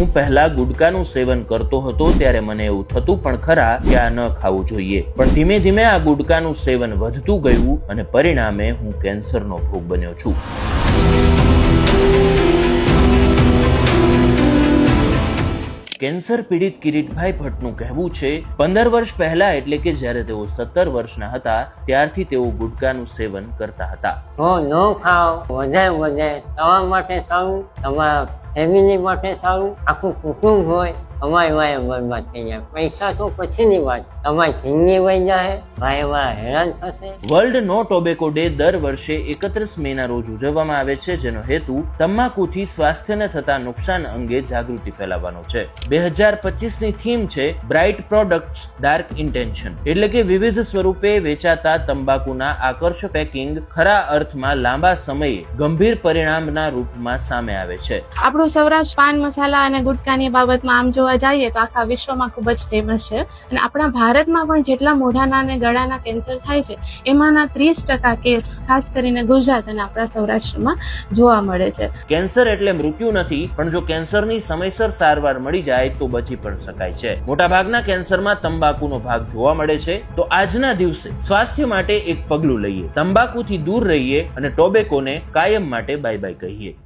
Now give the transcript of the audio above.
હું પહેલા ગુટકાનું સેવન કરતો હતો ત્યારે મને એવું થતું પણ ખરા કે આ ન ખાવું જોઈએ. પણ ધીમે ધીમે આ ગુટકાનું સેવન વધતું ગયું અને પરિણામે હું કેન્સરનો ભોગ બન્યો છું. કેન્સર પીડિત કિરીટભાઈ ભટ્ટનું કહેવું છે, પંદર વર્ષ પહેલા એટલે કે જ્યારે તેઓ સત્તર વર્ષના હતા, ત્યારથી તેઓ ગુટકાનું સેવન કરતા હતા. હું ન ખાવ વધે વધે, તમારા માટે સારું તમારા ફેમિલી માટે સારું આખું કુટુંબ હોય અમારી વાય બરબાદ થઈ જાય. પૈસા તો પછીની વાત. તમારી જિંદગી વહી જાય ભાઈ વાય હેરાન થશે. વર્લ્ડ નો ટોબેકો ડે દર વર્ષે એકત્રીસ મેના રોજ ઉજવવામાં આવે છે જેનો હેતુ તમાકુથી સ્વાસ્થ્યને થતા નુકસાન અંગે જાગૃતિ ફેલાવવાનો છે. બે હજાર પચીસની થીમ છે બ્રાઇટ પ્રોડક્ટ્સ ડાર્ક ઇન્ટેન્શન એટલે કે વિવિધ સ્વરૂપે વેચાતા તંબાકુના આકર્ષક પેકિંગ ખરા અર્થમાં લાંબા સમયે ગંભીર પરિણામના રૂપમાં સામે આવે છે. આપણું સૌરાષ્ટ્ર પાન મસાલા અને ગુટકાની બાબતમાં આમ જોવા જઈએ તો આખા વિશ્વમાં ખૂબ જ ફેમસ છે. અને આપણા ભારતમાં પણ જેટલા મોઢાના અને ગળાના કેન્સર થાય છે, એમાંના ત્રીસ ટકા કેસ ખાસ કરીને ગુજરાત અને આપણા સૌરાષ્ટ્રમાં જોવા મળે છે. કેન્સર એટલે મૃત્યુ નથી, પણ જો કેન્સરની સમયસર સારવાર મળી જાય તો બચી પણ શકાય છે. મોટાભાગના કેન્સરમાં તંબાકુનો ભાગ જોવા મળે છે. તો આજના દિવસે સ્વાસ્થ્ય માટે એક પગલું લઈએ. તંબાકુથી દૂર રહીએ અને ટોબેકોને કાયમ માટે બાય બાય કહીએ.